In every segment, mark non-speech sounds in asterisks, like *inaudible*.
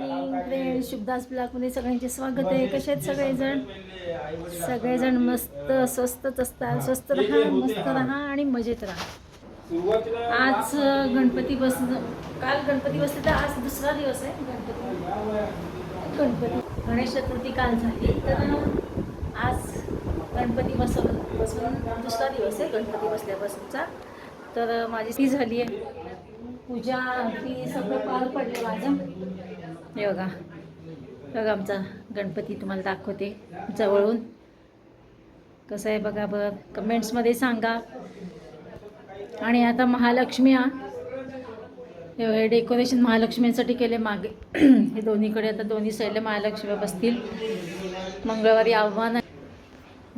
Morning friend शुभदास सगळ्यांचे स्वागत आहे. कसे आहेत सगळेजण? सगळेजण मस्त स्वस्तच असतात स्वस्त राहा मस्त राहा आणि मजेत राहा. आज गणपती बस काल गणपती बसले तर आज दुसरा दिवस आहे गणपती. गणपती. गणेश चतुर्थी काल झाली. तर आज गणपती बसव बसून दुसरा दिवस आहे गणपती बसल्यापासूनचा. तर माझी ती झाली आहे. पूजा ती सगळं पार पडले माझं. हे बघा. बघा आमचा गणपती तुम्हाला दाखवते जवळून. कसं आहे बघा बघ. कमेंट्समध्ये सांगा. आणि आता महालक्ष्मी हा. हे डेकोरेशन महालक्ष्मीसाठी केले मागे. *clears throat* हे दोन्हीकडे आता दोन्ही साईडला महालक्ष्मी बसतील. मंगळवारी आव्हान आहे.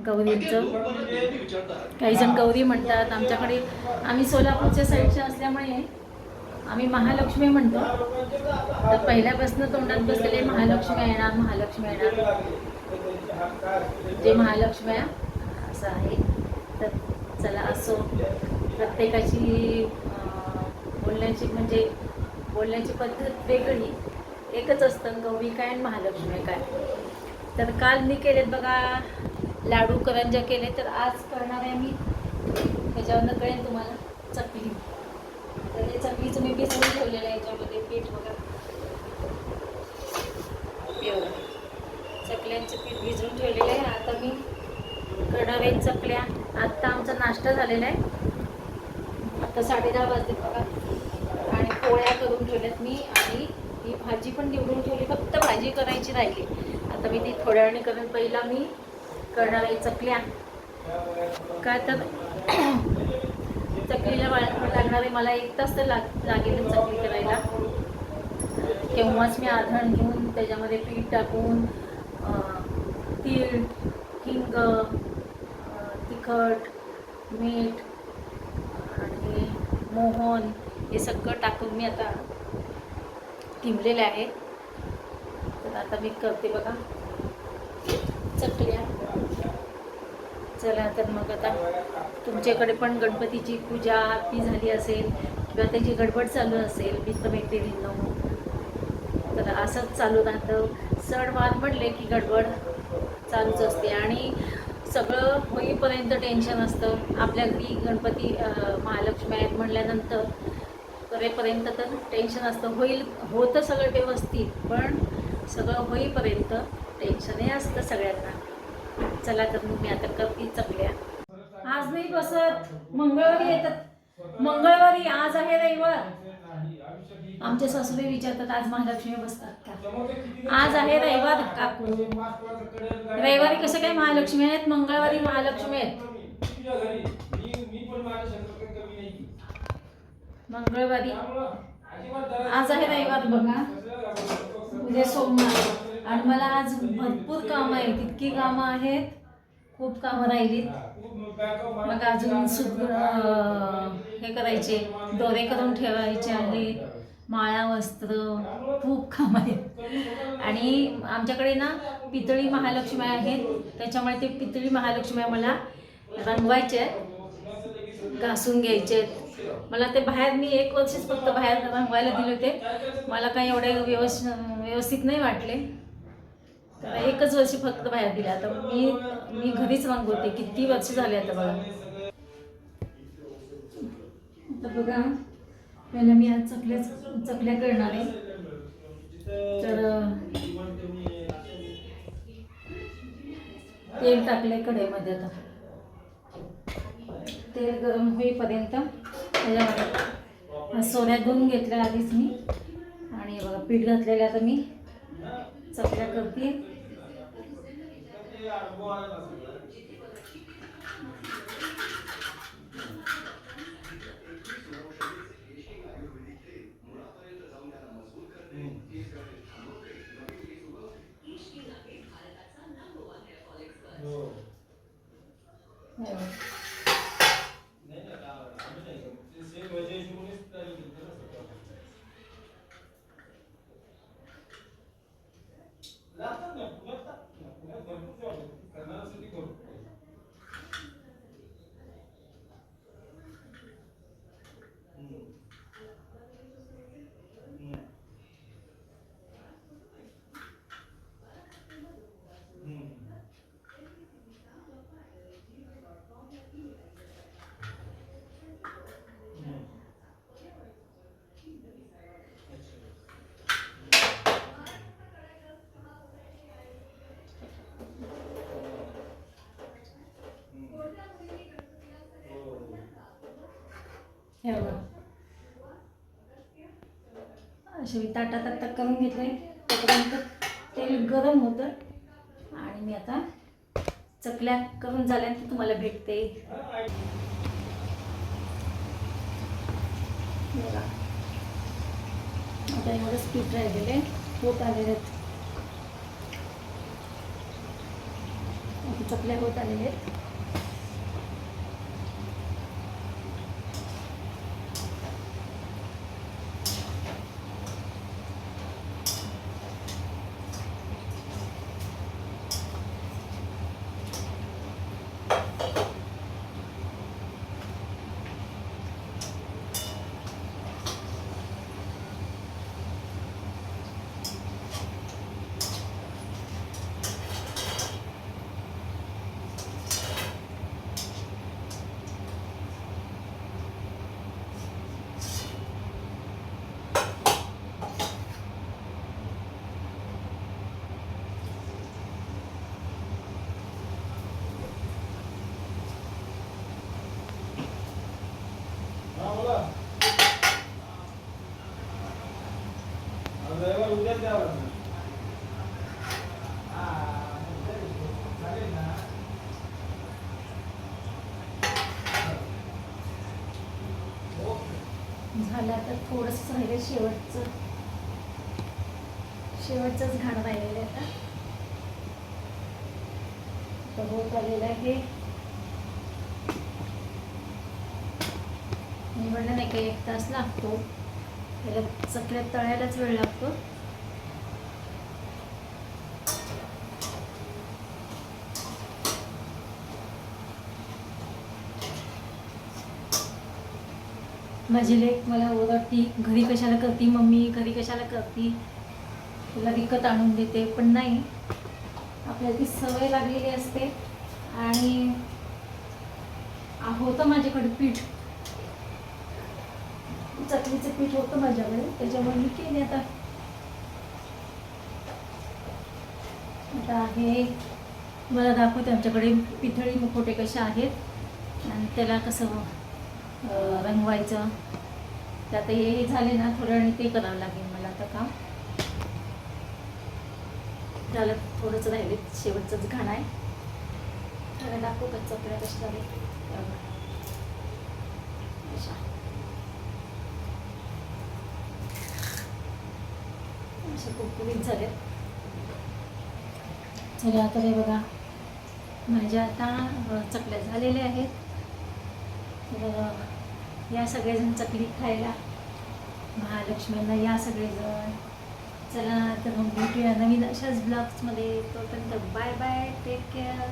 गौरींचं. काही जण गौरी म्हणतात. आमच्याकडे आम्ही सोलापूरच्या साईडच्या असल्यामुळे आम्ही महालक्ष्मी म्हणतो. तर पहिल्यापासून तोंडात बसलेले महालक्ष्मी येणार महालक्ष्मी येणार. जे महालक्ष्मी असं आहे. तर चला असो. प्रत्येकाची बोलण्याची म्हणजे बोलण्याची पद्धत वेगळी. एकच असतं गौरी काय आणि महालक्ष्मी काय. तर काल मी केलेत बघा लाडू करंजा केले तर आज करणार आहे मी. त्याच्यावरनं कळेल तुम्हाला. चकली तर हे चकलीचं मी भिजवून ठेवलेलं आहे याच्यामध्ये पीठ बघा एवढं. चकल्यांचं पीठ भिजवून ठेवलेलं आहे. आता मी करणार आहे चकल्या. आत्ता आमचा नाश्ता झालेला आहे. आता साडे दहा वाजले बघा. आणि पोळ्या करून ठेवल्यात मी आणि ही भाजी पण निवडून ठेवली. फक्त भाजी करायची राहिली. आता मी ती थोड्या वेळाने करून. पहिला मी करणार आहे चकल्या. काय तर चकलीला लागणारे मला एक तास तर लाग लागेल चकली करायला. तेव्हाच मी आधण घेऊन त्याच्यामध्ये पीठ टाकून तीळ हिंग तिखट मीठ आणि मोहन हे सगळं टाकून मी आता किमलेले आहे. तर आता मी करते बघा चकल्या. चला तर मग आता तुमच्याकडे पण गणपतीची पूजा ती झाली असेल किंवा त्याची गडबड चालू असेल मित्रमैत्रिणींनो तर असंच चालू राहतं. सणवार म्हटले की गडबड चालूच असते आणि सगळं होईपर्यंत टेन्शन असतं. आपल्या घरी गणपती महालक्ष्मी आहेत म्हणल्यानंतर करेपर्यंत तर टेन्शन असतं. होईल होतं सगळं व्यवस्थित पण सगळं होईपर्यंत टेन्शनही असतं सगळ्यांना. चला तर मग मी आता करते चकल्या. आज नाही बसत. मंगळवारी येतात. मंगळवारी आज आहे रविवार. आमचे सासूबाई विचारतात आज महालक्ष्मी बसतात का? आज आहे रविवार काकू. रविवारी कसं काय महालक्ष्मी आहेत? मंगळवारी महालक्ष्मी आहेत. मंगळवारी. आज आहे रविवार बघा. उद्या सोमवार. आणि मला आज भरपूर कामं आहेत. इतकी कामं आहेत. खूप कामं राहिलीत. मग अजून सुद हे करायचे दोरे करून ठेवायचे आहेत. माळा वस्त्र खूप काम आहेत. आणि आमच्याकडे ना पितळी महालक्ष्मी आहेत. त्याच्यामुळे ते पितळी महालक्ष्मी मला रंगवायचे आहेत. घासून घ्यायचे आहेत. मला ते बाहेर मी एक वर्षच फक्त बाहेर रंगवायला दिले होते. मला काही एवढे व्यवस्थित व्यवस्थित नाही वाटले. एकच वर्ष फक्त बाहेर दिले. आता मी मी घरीच मागवते. किती वर्ष झाले आता बघा. आता बघा. पहिला मी आज चकल्या चकल्या करणार आहे. तर तेल टाकले कढईमध्ये आता. तेल गरम होईपर्यंत त्याच्यामध्ये सोन्यात धुवून घेतल्या आधीच मी. आणि बघा पीठ घातलेलं आता मी. चकल्या करते. हे. बघा. हे. बघा. असे मी ताटात आता करून घेतले तोपर्यंत तेल गरम होतं. आणि मी आता चकल्या करून झाल्यानंतर तुम्हाला भेटते. बघा. आता एवढंच पीठ राहिलेले होत आलेले आहेत. चकल्या होत आलेले आहेत. झालं आता थोडंसं राहिलं शेवटचं. शेवटचंच घाण राहिलेलं आहे आता होत आलेलं आहे. मी म्हणलं नाही का एक तास लागतो. त्याला चकल्यात तळायलाच वेळ लागतो. माझी लेक मला ओरडती घरी कशाला करती मम्मी घरी कशाला करती? तुला विकत आणून देते पण नाही. आपल्याला ती सवय लागलेली असते. आणि होतं माझ्याकडे पीठ. चकलीचं पीठ होतं माझ्याकडे त्याच्यामुळे मी केली आता. आता आहे मला दाखवते आमच्याकडे पितळी मुखोटे कसे आहेत. आणि त्याला कसं रंगवायचं. तर आता हे हे झाले ना थोड्या वेळाने ते करावं लागेल मला आता काम. त्याला थोडंसं राहिले शेवटचंच घाण आहे. त्याला दाखवू का चकड्या कशा झाले अशा. असे कुरकुरीत झाले. चला आता हे बघा माझ्या आता चकल्या झालेल्या आहेत. तर या सगळेजण चकली खायला. महालक्ष्मीला या सगळेजण. चला तर मग भेटूया नवीन अशाच ब्लॉग्समध्ये तोपर्यंत बाय बाय टेक केअर